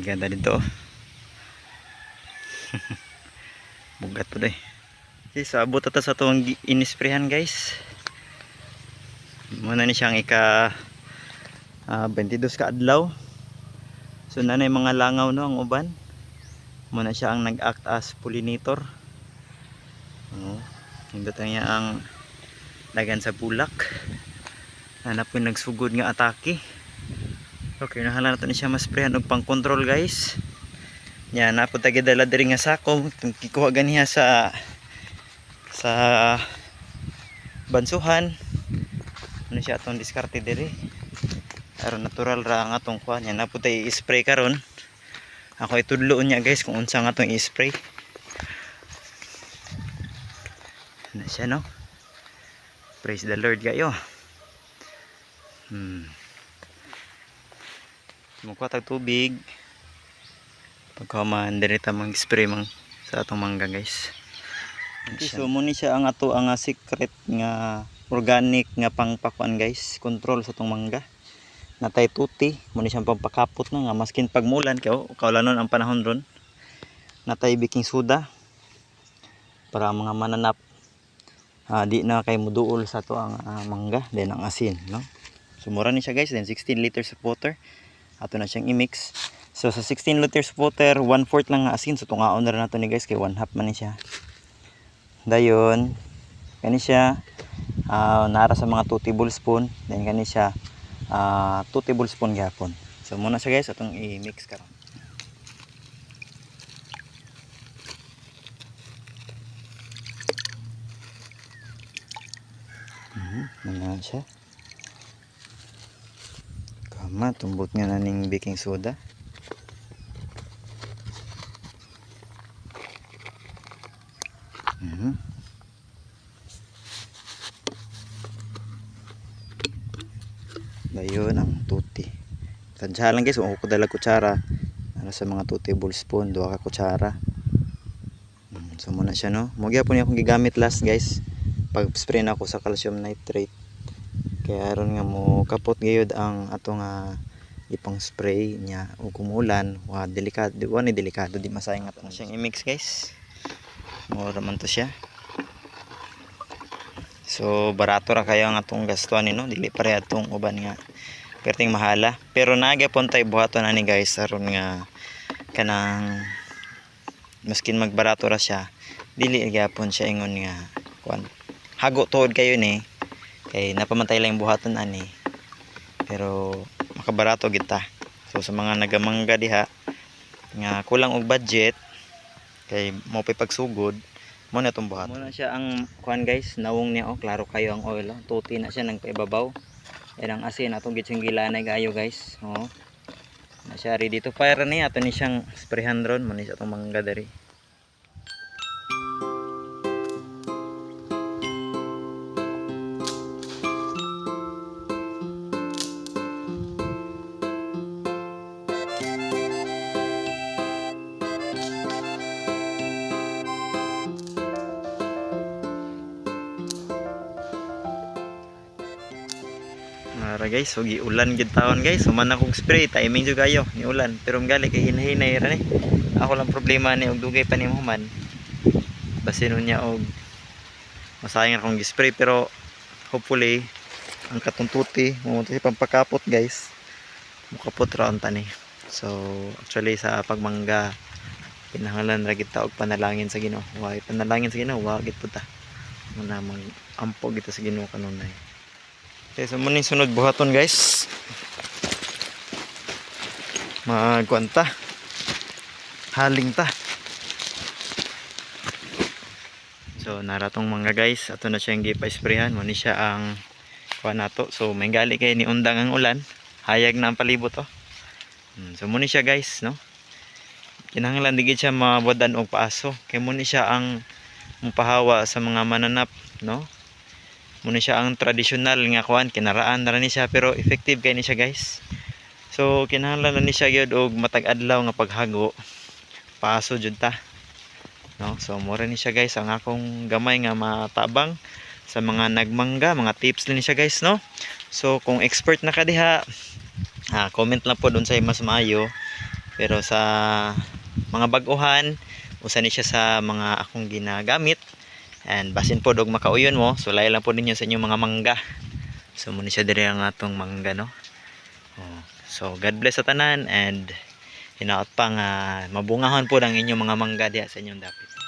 ganda dito oh. bugat po day. Okay, so abot ata sa itong inisprehan guys. Muna ni siyang ika ah, 22 ka adlaw. So nanay mga langaw no ang uban. Muna siya ang nag-act as pollinator. Oh, hindot na niya ang lagan sa bulak. Hanap yung nagsugod nga atake okay nahala nato ni siya masprehan og pang control guys. Yan na tagi dala diri nga sako. Kikuha ganiha sa sa bansuhan. Ano siya atong diskarte diri? Aron natural ra ang atong kuha yan na tayo i-spray karon. Ako itudloon niya guys kung unsa nga atong i-spray. Na siya no? Praise the lord kayo. Hmm mukha tag tubig. Pagkaman direta mang spray mang sa atong mangga guys. So mo ni siya ang ato ang ah, secret nga organic nga pangpakuan guys. Control sa atong mangga. Natay tuti. Mo ni siyang pampakapot na nga. Maskin pagmulan kay oh, kaulanon ang panahon ron. Natay baking soda para mga mananap ah, di na kay muduol sa to ang ah, mangga. Then ang asin no? Sumura ni siya guys. Then 16 liters of water ato na siyang i-mix. So sa 16 liters water 1 fourth lang nga asin. So tungaon na rin nato ni guys kay 1 half man ni siya. Dayon kani siya ah, nara sa mga 2 tablespoon. Then kani siya ah 2 tablespoon gapon so muna siya guys atong i-mix karon. Mhm, muna siya kama tumbot nga naning baking soda Mhm. Dayon ang tuti. Tansya lang guys, kung ako dala kutsara, ano sa mga 2 tablespoon, duha ka kutsara. Mm, So muna siya no. Mugi po niya akong gigamit last guys. Pag spray na ako sa calcium nitrate. Kaya aron nga mo kapot gayud ang ato nga ipang spray niya o kumulan. Wa delikado di ni delikado di masayang ato na siyang i-mix guys. Mura man to siya. So barato ra kayo ang atong gastuan ni no? Dili pare atong uban nga perting mahala. Pero naga pon tay buhaton ani guys aron nga kanang maskin magbarato ra siya. Dili gyapon siya ingon nga kuan hago tuod kayo ni kay napamantay lang yung buhaton ani. Pero makabarato kita. So sa mga nagamangga diha nga kulang og budget kay mo pay pagsugod mo na itong buhat mo na siya ang kuan guys nawong niya oh klaro kayo ang oil oh. tuti na siya nagpaibabaw. Yan ang asin atong gitsingilanay gayo guys oh. Na siya ready to fire ni ato ni siyang sprayhan ron mo ni sa itong mangga diri Mara guys, so ulan gid taon guys. Human akong spray, timing jud kayo ni ulan. Pero gali kay hinahinay ra ni. Ako lang problema ni og dugay pa ni human. Basin niya og masayang akong gi-spray pero hopefully ang katuntuti mo si pampakapot guys. Mukapot ra ang tani. So actually sa pagmangga kinahanglan ra kita og panalangin sa Ginoo. Wa panalangin sa Ginoo, wa gid puta. Muna mag ampo kita sa Ginoo kanunay. Okay, so muna yung sunod buhaton guys. Magkuan ta. Haling ta. So naratong mga guys, ato na siyang gipa-sprayhan. Muna siya ang kuan nato. So may gali kay ni undang ang ulan. Hayag na ang palibot oh. Hmm, So muna siya guys, no. Kinahanglan digid siya mawadan og paaso. Kay muna siya ang mupahawa sa mga mananap, no muna siya ang traditional nga kuan kinaraan na ni siya pero effective kay ni siya guys. So kinahanglan na ni siya gyud og matag adlaw nga paghago. Paso jud ta. No? So mura ni siya guys ang akong gamay nga matabang sa mga nagmangga mga tips ni siya guys no? So kung expert na ka diha ah, comment lang po doon sa mas maayo. Pero sa mga baguhan, usa ni siya sa mga akong ginagamit. And basin po dog makauyon mo, sulay lang po ninyo sa inyong mga mangga. So muna siya diri ang atong mangga no. Oh, So God bless sa tanan and hinaot pa nga mabungahon po ang inyong mga mangga diha sa inyong dapit.